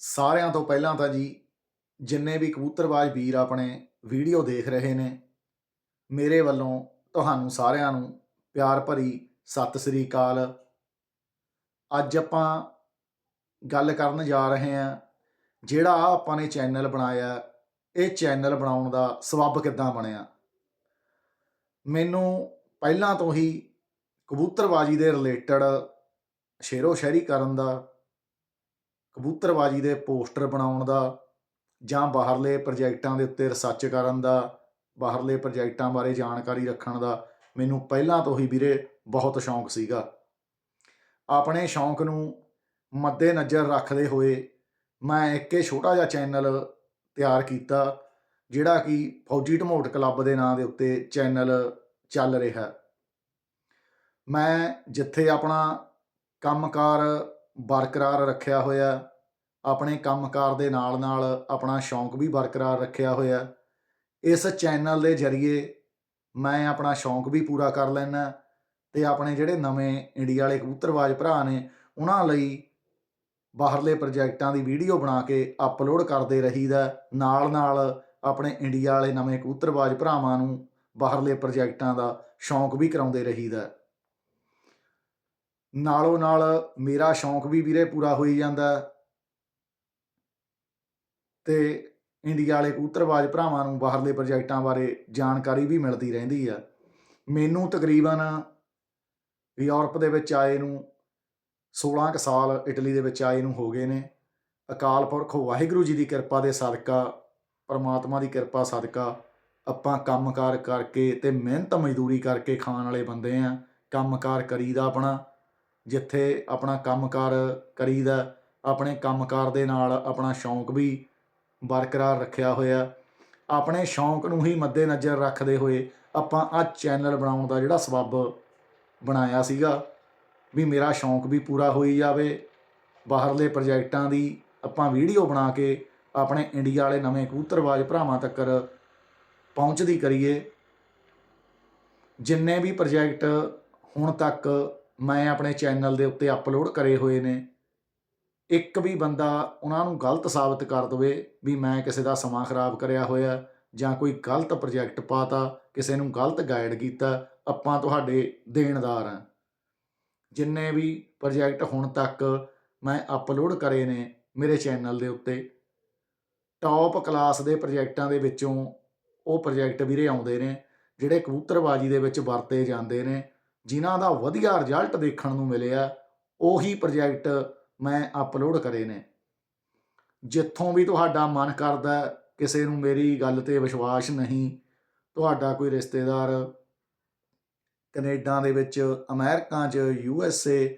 ਸਾਰਿਆਂ ਤੋਂ ਪਹਿਲਾਂ ਤਾਂ ਜੀ ਜਿੰਨੇ ਵੀ ਕਬੂਤਰਬਾਜ਼ ਵੀਰ ਆਪਣੇ ਵੀਡੀਓ ਦੇਖ ਰਹੇ ਨੇ, ਮੇਰੇ ਵੱਲੋਂ ਤੁਹਾਨੂੰ ਸਾਰਿਆਂ ਨੂੰ ਪਿਆਰ ਭਰੀ ਸਤਿ ਸ੍ਰੀ ਅਕਾਲ। ਅੱਜ ਆਪਾਂ ਗੱਲ ਕਰਨ ਜਾ ਰਹੇ ਹਾਂ, ਜਿਹੜਾ ਆਪਾਂ ਨੇ ਚੈਨਲ ਬਣਾਇਆ, ਇਹ ਚੈਨਲ ਬਣਾਉਣ ਦਾ ਸਬੱਬ ਕਿੱਦਾਂ ਬਣਿਆ? ਮੈਨੂੰ ਪਹਿਲਾਂ ਤੋਂ ਹੀ ਕਬੂਤਰਬਾਜੀ ਦੇ ਰਿਲੇਟਡ ਸ਼ੇਰੋ ਸ਼ਾਇਰੀ ਕਰਨ ਦਾ ਕਬੂਤਰਬਾਜੀ ਦੇ ਪੋਸਟਰ ਬਣਾਉਣ ਦਾ ਜਾਂ ਬਾਹਰਲੇ ਪ੍ਰੋਜੈਕਟਾਂ ਦੇ ਉੱਤੇ ਰਿਸਰਚ ਕਰਨ ਦਾ, ਬਾਹਰਲੇ ਪ੍ਰੋਜੈਕਟਾਂ ਬਾਰੇ ਜਾਣਕਾਰੀ ਰੱਖਣ ਦਾ ਮੈਨੂੰ ਪਹਿਲਾਂ ਤੋਂ ਹੀ ਵੀਰੇ ਬਹੁਤ ਸ਼ੌਂਕ ਸੀਗਾ। ਆਪਣੇ ਸ਼ੌਂਕ ਨੂੰ ਮੱਦੇ ਨਜ਼ਰ ਰੱਖਦੇ ਹੋਏ ਮੈਂ ਇੱਕ ਛੋਟਾ ਜਿਹਾ ਚੈਨਲ ਤਿਆਰ ਕੀਤਾ, ਜਿਹੜਾ ਕਿ ਫੌਜੀ ਢਮੋਟ ਕਲੱਬ ਦੇ ਨਾਂ ਦੇ ਉੱਤੇ ਚੈਨਲ ਚੱਲ ਰਿਹਾ। ਮੈਂ ਜਿੱਥੇ ਆਪਣਾ ਕੰਮਕਾਰ ਬਰਕਰਾਰ ਰੱਖਿਆ ਹੋਇਆ ਆਪਣੇ ਕੰਮਕਾਰ ਦੇ ਨਾਲ ਨਾਲ ਆਪਣਾ ਸ਼ੌਂਕ ਵੀ ਬਰਕਰਾਰ ਰੱਖਿਆ ਹੋਇਆ ਇਸ ਚੈਨਲ ਦੇ ਜ਼ਰੀਏ ਮੈਂ ਆਪਣਾ ਸ਼ੌਂਕ ਵੀ ਪੂਰਾ ਕਰ ਲੈਣਾ ਤੇ ਆਪਣੇ ਜਿਹੜੇ ਨਵੇਂ ਇੰਡੀਆ ਵਾਲੇ ਕਬੂਤਰਵਾਜ਼ ਭਰਾ ਨੇ, ਉਹਨਾਂ ਲਈ ਬਾਹਰਲੇ ਪ੍ਰੋਜੈਕਟਾਂ ਦੀ ਵੀਡੀਓ ਬਣਾ ਕੇ ਅਪਲੋਡ ਕਰਦੇ ਰਹੀਦਾ ਨਾਲ ਨਾਲ ਆਪਣੇ ਇੰਡੀਆ ਵਾਲੇ ਨਵੇਂ ਕਬੂਤਰਬਾਜ਼ ਭਰਾਵਾਂ ਨੂੰ ਬਾਹਰਲੇ ਪ੍ਰੋਜੈਕਟਾਂ ਦਾ ਸ਼ੌਂਕ ਵੀ ਕਰਾਉਂਦੇ ਰਹੀਦਾ ਨਾਲੋਂ ਨਾਲ ਮੇਰਾ ਸ਼ੌਂਕ ਵੀ ਵੀਰੇ ਪੂਰਾ ਹੋਈ ਜਾਂਦਾ ਤੇ ਇੰਡੀਆ ਵਾਲੇ ਕਬੂਤਰਬਾਜ਼ ਭਰਾਵਾਂ ਨੂੰ ਬਾਹਰਲੇ ਪ੍ਰੋਜੈਕਟਾਂ ਬਾਰੇ ਜਾਣਕਾਰੀ ਵੀ ਮਿਲਦੀ ਰਹਿੰਦੀ ਆ। ਮੈਨੂੰ ਤਕਰੀਬਨ ਯੂਰਪ ਦੇ ਵਿੱਚ ਆਏ ਨੂੰ 16 ਕੁ ਸਾਲ ਇਟਲੀ ਦੇ ਵਿੱਚ ਆਏ ਨੂੰ ਹੋ ਗਏ ਨੇ। ਅਕਾਲ ਪੁਰਖ ਵਾਹਿਗੁਰੂ ਜੀ ਦੀ ਕਿਰਪਾ ਦੇ ਸਦਕਾ, ਪਰਮਾਤਮਾ ਦੀ ਕਿਰਪਾ ਸਦਕਾ ਆਪਾਂ ਕੰਮਕਾਰ ਕਰਕੇ ਤੇ ਮਿਹਨਤ ਮਜ਼ਦੂਰੀ ਕਰਕੇ ਖਾਣ ਵਾਲੇ ਬੰਦੇ ਆ। ਕੰਮਕਾਰ ਕਰੀਦਾ ਆਪਣਾ, ਜਿੱਥੇ ਆਪਣਾ ਕੰਮਕਾਰ ਕਰੀਦਾ, ਆਪਣੇ ਕੰਮਕਾਰ ਦੇ ਨਾਲ ਆਪਣਾ ਸ਼ੌਂਕ ਵੀ ਬਰਕਰਾਰ ਰੱਖਿਆ ਹੋਇਆ। ਆਪਣੇ ਸ਼ੌਂਕ ਨੂੰ ਹੀ ਮੱਦੇਨਜ਼ਰ ਰੱਖਦੇ ਹੋਏ ਆਪਾਂ ਆ ਚੈਨਲ ਬਣਾਉਣ ਦਾ ਜਿਹੜਾ ਸਬੱਬ ਬਣਾਇਆ ਸੀਗਾ, ਵੀ ਮੇਰਾ ਸ਼ੌਂਕ ਵੀ ਪੂਰਾ ਹੋਈ ਜਾਵੇ। ਬਾਹਰਲੇ ਪ੍ਰੋਜੈਕਟਾਂ ਦੀ ਆਪਾਂ ਵੀਡੀਓ ਬਣਾ ਕੇ ਆਪਣੇ ਇੰਡੀਆ ਵਾਲੇ ਨਵੇਂ ਕਬੂਤਰਬਾਜ਼ ਭਰਾਵਾਂ ਤੱਕ ਪਹੁੰਚਦੀ ਕਰੀਏ। ਜਿੰਨੇ ਵੀ ਪ੍ਰੋਜੈਕਟ ਹੁਣ ਤੱਕ ਮੈਂ ਆਪਣੇ ਚੈਨਲ ਦੇ ਉੱਤੇ ਅਪਲੋਡ ਕਰੇ ਹੋਏ ਨੇ ਇੱਕ ਵੀ ਬੰਦਾ ਉਹਨਾਂ ਨੂੰ ਗਲਤ ਸਾਬਤ ਕਰ ਦਵੇ ਵੀ ਮੈਂ ਕਿਸੇ ਦਾ ਸਮਾਂ ਖਰਾਬ ਕਰਿਆ ਹੋਇਆ, ਜਾਂ ਕੋਈ ਗਲਤ ਪ੍ਰੋਜੈਕਟ ਪਾਤਾ, ਕਿਸੇ ਨੂੰ ਗਲਤ ਗਾਈਡ ਕੀਤਾ, ਆਪਾਂ ਤੁਹਾਡੇ ਦੇਣਦਾਰ ਹਾਂ। ਜਿੰਨੇ ਵੀ ਪ੍ਰੋਜੈਕਟ ਹੁਣ ਤੱਕ ਮੈਂ ਅਪਲੋਡ ਕਰੇ ਨੇ ਮੇਰੇ ਚੈਨਲ ਦੇ ਉੱਤੇ ਟੌਪ ਕਲਾਸ ਦੇ ਪ੍ਰੋਜੈਕਟਾਂ ਦੇ ਵਿੱਚੋਂ ਉਹ ਪ੍ਰੋਜੈਕਟ ਵੀਰੇ ਆਉਂਦੇ ਨੇ, ਜਿਹੜੇ ਕਬੂਤਰਬਾਜੀ ਦੇ ਵਿੱਚ ਵਰਤੇ ਜਾਂਦੇ ਨੇ, ਜਿਨ੍ਹਾਂ ਦਾ ਵਧੀਆ ਰਿਜ਼ਲਟ ਦੇਖਣ ਨੂੰ ਮਿਲਿਆ, ਉਹੀ ਪ੍ਰੋਜੈਕਟ ਮੈਂ ਅਪਲੋਡ ਕਰੇ ਨੇ। ਜਿੱਥੋਂ ਵੀ ਤੁਹਾਡਾ ਮਨ ਕਰਦਾ ਕਿਸੇ ਨੂੰ ਮੇਰੀ ਗੱਲ ਤੇ ਵਿਸ਼ਵਾਸ ਨਹੀਂ, ਤੁਹਾਡਾ ਕੋਈ ਰਿਸ਼ਤੇਦਾਰ ਕੈਨੇਡਾ ਦੇ ਵਿੱਚ, ਅਮਰੀਕਾ 'ਚ, U S A,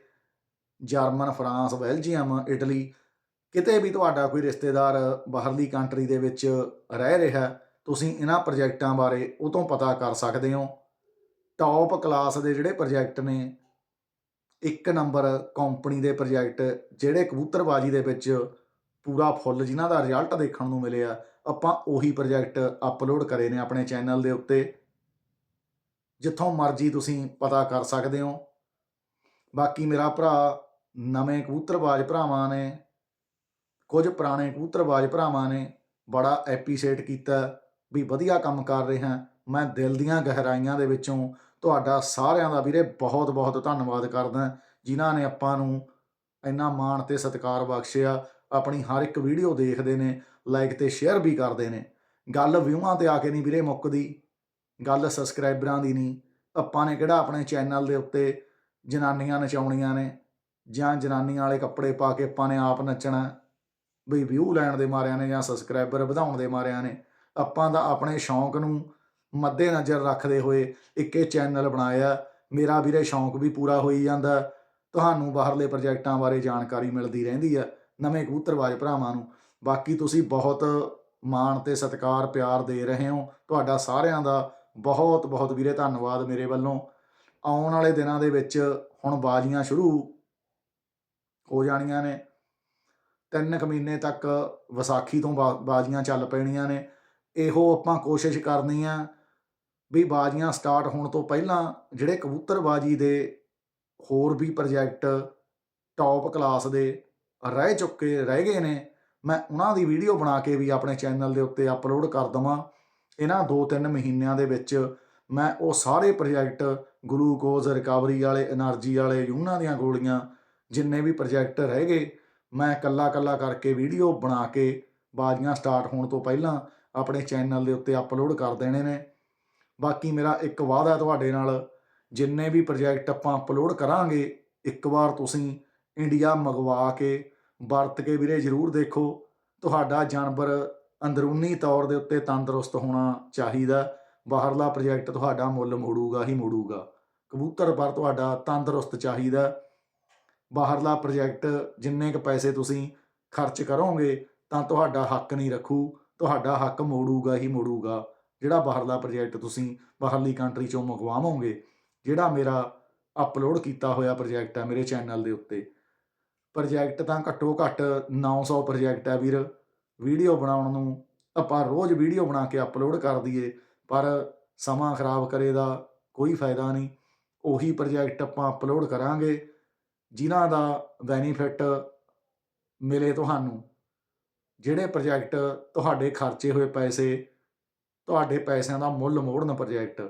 German, France, Belgium, Italy, ਕਿਤੇ ਵੀ ਤੁਹਾਡਾ ਕੋਈ ਰਿਸ਼ਤੇਦਾਰ ਬਾਹਰਲੀ ਕੰਟਰੀ ਦੇ ਵਿੱਚ ਰਹਿ ਰਿਹਾ ਤੁਸੀਂ ਇਹਨਾਂ ਪ੍ਰੋਜੈਕਟਾਂ ਬਾਰੇ ਉਹ ਤੋਂ ਪਤਾ ਕਰ ਸਕਦੇ ਹੋ। ਟੌਪ ਕਲਾਸ ਦੇ ਜਿਹੜੇ ਪ੍ਰੋਜੈਕਟ ਨੇ ਇੱਕ ਨੰਬਰ ਕੰਪਨੀ ਦੇ ਪ੍ਰੋਜੈਕਟ ਜਿਹੜੇ ਕਬੂਤਰਬਾਜੀ ਦੇ ਵਿੱਚ ਪੂਰਾ ਫੁੱਲ ਜਿਨ੍ਹਾਂ ਦਾ ਰਿਜ਼ਲਟ ਦੇਖਣ ਨੂੰ ਮਿਲਿਆ, ਆਪਾਂ ਉਹੀ ਪ੍ਰੋਜੈਕਟ ਅਪਲੋਡ ਕਰੇ ਨੇ ਆਪਣੇ ਚੈਨਲ ਦੇ ਉੱਤੇ। ਜਿੱਥੋਂ ਮਰਜ਼ੀ ਤੁਸੀਂ ਪਤਾ ਕਰ ਸਕਦੇ ਹੋ। ਬਾਕੀ ਮੇਰਾ ਭਰਾ ਨਵੇਂ ਕਬੂਤਰਬਾਜ਼ ਭਰਾਵਾਂ ਨੇ, ਕੁਝ ਪੁਰਾਣੇ ਕਬੂਤਰਬਾਜ਼ ਭਰਾਵਾਂ ਨੇ ਬੜਾ ਐਪਰੀਸ਼ੀਏਟ ਕੀਤਾ ਵੀ ਵਧੀਆ ਕੰਮ ਕਰ ਰਿਹਾ ਮੈਂ ਦਿਲ ਦੀਆਂ ਗਹਿਰਾਈਆਂ ਦੇ ਵਿੱਚੋਂ ਤੁਹਾਡਾ ਸਾਰਿਆਂ ਦਾ ਵੀਰੇ ਬਹੁਤ ਬਹੁਤ ਧੰਨਵਾਦ ਕਰਦਾ। ਜਿਨ੍ਹਾਂ ਨੇ ਆਪਾਂ ਨੂੰ ਇੰਨਾ ਮਾਣ ਤੇ ਸਤਿਕਾਰ ਬਖਸ਼ਿਆ, ਆਪਣੀ ਹਰ ਇੱਕ ਵੀਡੀਓ ਦੇਖਦੇ ਨੇ ਲਾਈਕ ਤੇ ਸ਼ੇਅਰ ਵੀ ਕਰਦੇ ਨੇ। ਗੱਲ ਵਿਊਆਂ ਤੇ ਆ ਕੇ ਨਹੀਂ ਵੀਰੇ ਮੁੱਕਦੀ। ਗੱਲ ਸਬਸਕ੍ਰਾਈਬਰਾਂ ਦੀ ਨਹੀਂ। ਆਪਾਂ ਨੇ ਕਿਹੜਾ ਆਪਣੇ ਚੈਨਲ ਦੇ ਉੱਤੇ ਜਨਾਨੀਆਂ ਨਚਾਉਣੀਆਂ ਨੇ? ਜਾਂ ਜਨਾਨੀਆਂ ਵਾਲੇ ਕੱਪੜੇ ਪਾ ਕੇ ਆਪਾਂ ਨੇ ਆਪ ਨੱਚਣਾ? ਵੀ ਵਿਊ ਲੈਣ ਦੇ ਮਾਰਿਆਂ ਨੇ ਜਾਂ ਸਬਸਕ੍ਰਾਈਬਰ ਵਧਾਉਣ ਦੇ ਮਾਰਿਆਂ ਨੇ? ਆਪਾਂ ਦਾ ਆਪਣੇ ਸ਼ੌਂਕ ਨੂੰ ਮੱਦੇ ਨਜ਼ਰ ਰੱਖਦੇ ਹੋਏ ਇੱਕ ਇਹ ਚੈਨਲ ਬਣਾਇਆ। ਮੇਰਾ ਵੀਰੇ, ਸ਼ੌਂਕ ਵੀ ਪੂਰਾ ਹੋਈ ਜਾਂਦਾ। ਤੁਹਾਨੂੰ ਬਾਹਰਲੇ ਪ੍ਰੋਜੈਕਟਾਂ ਬਾਰੇ ਜਾਣਕਾਰੀ ਮਿਲਦੀ ਰਹਿੰਦੀ ਆ, ਨਵੇਂ ਕਬੂਤਰਬਾਜ਼ ਭਰਾਵਾਂ ਨੂੰ। ਬਾਕੀ ਤੁਸੀਂ ਬਹੁਤ ਮਾਣ ਤੇ ਸਤਿਕਾਰ, ਪਿਆਰ ਦੇ ਰਹੇ ਹੋ। ਤੁਹਾਡਾ ਸਾਰਿਆਂ ਦਾ ਬਹੁਤ ਬਹੁਤ ਵੀਰੇ, ਧੰਨਵਾਦ ਮੇਰੇ ਵੱਲੋਂ। ਆਉਣ ਵਾਲੇ ਦਿਨਾਂ ਦੇ ਵਿੱਚ ਹੁਣ ਬਾਜ਼ੀਆਂ ਸ਼ੁਰੂ ਹੋ ਜਾਣੀਆਂ ਨੇ। ਤਿੰਨ ਕੁ ਮਹੀਨੇ ਤੱਕ ਵਿਸਾਖੀ ਤੋਂ ਬਾਜ਼ੀਆਂ ਚੱਲ ਪੈਣੀਆਂ ਨੇ। ਇਹੋ ਆਪਾਂ ਕੋਸ਼ਿਸ਼ ਕਰਨੀ ਆ ਵੀ ਬਾਜ਼ੀਆਂ ਸਟਾਰਟ ਹੋਣ ਤੋਂ ਪਹਿਲਾਂ ਜਿਹੜੇ ਕਬੂਤਰਬਾਜ਼ੀ ਦੇ ਹੋਰ ਵੀ ਪ੍ਰੋਜੈਕਟ ਟੌਪ ਕਲਾਸ ਦੇ ਰਹਿ ਚੁੱਕੇ, ਰਹਿ ਗਏ ਨੇ, ਮੈਂ ਉਹਨਾਂ ਦੀ ਵੀਡੀਓ ਬਣਾ ਕੇ ਵੀ ਆਪਣੇ ਚੈਨਲ ਦੇ ਉੱਤੇ ਅਪਲੋਡ ਕਰ ਦਵਾਂ। ਇਹਨਾਂ 2-3 ਮਹੀਨਿਆਂ ਦੇ ਵਿੱਚ ਮੈਂ ਉਹ ਸਾਰੇ ਪ੍ਰੋਜੈਕਟ ਗਲੂਕੋਜ਼ ਰਿਕਵਰੀ ਵਾਲੇ એનર્ਜੀ ਵਾਲੇ ਯੂਨਾ ਦੀਆਂ ਗੋਲੀਆਂ ਜਿੰਨੇ ਵੀ ਪ੍ਰੋਜੈਕਟ ਰਹਿ ਗਏ, ਮੈਂ ਕੱਲਾ-ਕੱਲਾ ਕਰਕੇ ਵੀਡੀਓ ਬਣਾ ਕੇ ਬਾਜ਼ੀਆਂ ਸਟਾਰਟ ਹੋਣ ਤੋਂ ਪਹਿਲਾਂ ਆਪਣੇ ਚੈਨਲ ਦੇ ਉੱਤੇ ਅਪਲੋਡ ਕਰ ਦੇਣੇ ਨੇ। ਬਾਕੀ ਮੇਰਾ ਇੱਕ ਵਾਅਦਾ ਤੁਹਾਡੇ ਨਾਲ, ਜਿੰਨੇ ਵੀ ਪ੍ਰੋਜੈਕਟ ਆਪਾਂ ਅਪਲੋਡ ਕਰਾਂਗੇ, ਇੱਕ ਵਾਰ ਤੁਸੀਂ ਇੰਡੀਆ ਮੰਗਵਾ ਕੇ, ਵਰਤ ਕੇ ਵੀਰੇ ਜ਼ਰੂਰ ਦੇਖੋ। ਤੁਹਾਡਾ ਜਾਨਵਰ ਅੰਦਰੂਨੀ ਤੌਰ ਦੇ ਉੱਤੇ ਤੰਦਰੁਸਤ ਹੋਣਾ ਚਾਹੀਦਾ ਬਾਹਰਲਾ ਪ੍ਰੋਜੈਕਟ ਤੁਹਾਡਾ ਮੁੱਲ ਮੋੜੂਗਾ, ਹੀ ਮੋੜੂਗਾ। ਕਬੂਤਰ ਪਰ ਤੁਹਾਡਾ ਤੰਦਰੁਸਤ ਚਾਹੀਦਾ ਬਾਹਰਲਾ ਪ੍ਰੋਜੈਕਟ ਜਿੰਨੇ ਕ ਪੈਸੇ ਤੁਸੀਂ ਖਰਚ ਕਰੋਗੇ, ਤਾਂ ਤੁਹਾਡਾ ਹੱਕ ਨਹੀਂ ਰੱਖੂ। ਤੁਹਾਡਾ ਹੱਕ ਮੋੜੂਗਾ, ਹੀ ਮੋੜੂਗਾ। ਜਿਹੜਾ ਬਾਹਰਲਾ ਪ੍ਰੋਜੈਕਟ ਤੁਸੀਂ ਬਾਹਰਲੀ ਕੰਟਰੀ ਚੋਂ ਮੰਗਵਾਵੋਗੇ, ਜਿਹੜਾ ਮੇਰਾ ਅਪਲੋਡ ਕੀਤਾ ਹੋਇਆ ਪ੍ਰੋਜੈਕਟ ਹੈ ਮੇਰੇ ਚੈਨਲ ਦੇ ਉੱਤੇ ਪ੍ਰੋਜੈਕਟ ਤਾਂ ਘੱਟੋ ਘੱਟ 900 ਪ੍ਰੋਜੈਕਟ ਹੈ ਵੀਰ ਵੀਡੀਓ ਬਣਾਉਣ ਨੂੰ ਆਪਾਂ ਰੋਜ਼ ਵੀਡੀਓ ਬਣਾ ਕੇ ਅਪਲੋਡ ਕਰ ਦਈਏ, ਪਰ ਸਮਾਂ ਖਰਾਬ ਕਰੇ ਦਾ ਕੋਈ ਫਾਇਦਾ ਨਹੀਂ, ਉਹੀ ਪ੍ਰੋਜੈਕਟ ਆਪਾਂ ਅਪਲੋਡ ਕਰਾਂਗੇ, ਜਿਨ੍ਹਾਂ ਦਾ ਬੈਨੀਫਿਟ ਮਿਲੇ ਤੁਹਾਨੂੰ, ਜਿਹੜੇ ਪ੍ਰੋਜੈਕਟ ਤੁਹਾਡੇ ਖਰਚੇ ਹੋਏ ਪੈਸੇ ਤੁਹਾਡੇ ਪੈਸਿਆਂ ਦਾ ਮੁੱਲ ਮੋੜਨ ਪ੍ਰੋਜੈਕਟ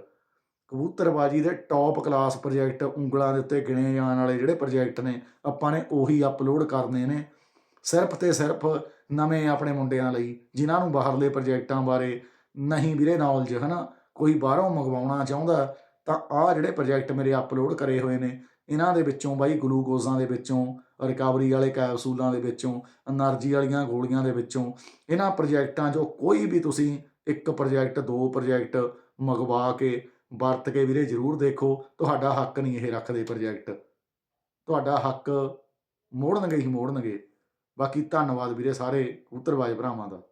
ਕਬੂਤਰਬਾਜੀ ਦੇ ਟੌਪ ਕਲਾਸ ਪ੍ਰੋਜੈਕਟ ਉਂਗਲਾਂ ਦੇ ਉੱਤੇ ਗਿਣੇ ਜਾਣ ਵਾਲੇ ਜਿਹੜੇ ਪ੍ਰੋਜੈਕਟ ਨੇ, ਆਪਾਂ ਨੇ ਉਹੀ ਅਪਲੋਡ ਕਰਨੇ ਨੇ। ਸਿਰਫ ਤੇ ਸਿਰਫ ਨਵੇਂ ਆਪਣੇ ਮੁੰਡਿਆਂ ਲਈ, ਜਿਨ੍ਹਾਂ ਨੂੰ ਬਾਹਰਲੇ ਪ੍ਰੋਜੈਕਟਾਂ ਬਾਰੇ ਨਹੀਂ ਵੀਰੇ ਨੌਲੇਜ ਹਨਾ? ਕੋਈ ਬਾਹਰੋਂ ਮੰਗਵਾਉਣਾ ਚਾਹੁੰਦਾ, ਤਾਂ ਆਹ ਜਿਹੜੇ ਪ੍ਰੋਜੈਕਟ ਮੇਰੇ ਅਪਲੋਡ ਕਰੇ ਹੋਏ ਨੇ, ਇਹਨਾਂ ਦੇ ਵਿੱਚੋਂ ਬਾਈ ਗਲੂਕੋਜ਼ਾਂ ਦੇ ਵਿੱਚੋਂ ਰਿਕਵਰੀ ਵਾਲੇ ਕੈਪਸੂਲਾਂ ਦੇ ਵਿੱਚੋਂ એનર્ਜੀ ਵਾਲੀਆਂ ਗੋਲੀਆਂ ਦੇ ਵਿੱਚੋਂ, ਇਹਨਾਂ ਪ੍ਰੋਜੈਕਟਾਂ ਜੋ ਕੋਈ ਵੀ ਤੁਸੀਂ ਇੱਕ ਪ੍ਰੋਜੈਕਟ ਦੋ ਪ੍ਰੋਜੈਕਟ ਮੰਗਵਾ ਕੇ, ਵਰਤ ਕੇ ਵੀਰੇ ਜ਼ਰੂਰ ਦੇਖੋ, ਤੁਹਾਡਾ ਹੱਕ ਨਹੀਂ ਇਹ ਰੱਖਦੇ ਪ੍ਰੋਜੈਕਟ ਤੁਹਾਡਾ ਹੱਕ ਮੋੜਨਗੇ ਹੀ ਮੋੜਨਗੇ। ਬਾਕੀ ਧੰਨਵਾਦ ਵੀਰੇ ਸਾਰੇ ਕਬੂਤਰਬਾਜ਼ ਭਰਾਵਾਂ ਦਾ।